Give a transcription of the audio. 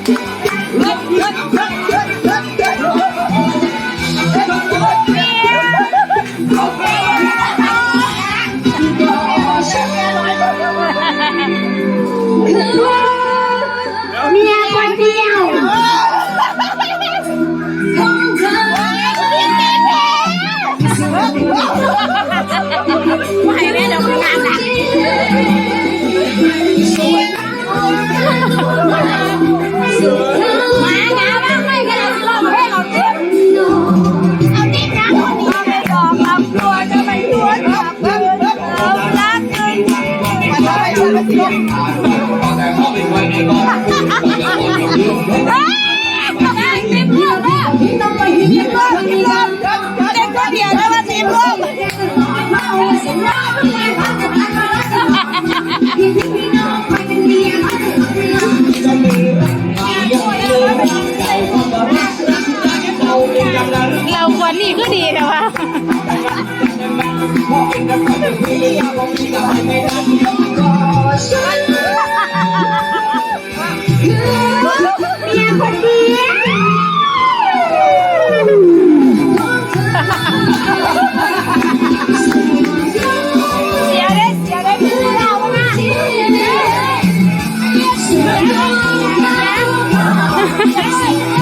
เมียคนเดียวไม่ เราควรนี่ก็ดีแต่ว่าเนี่ยานดี Bye.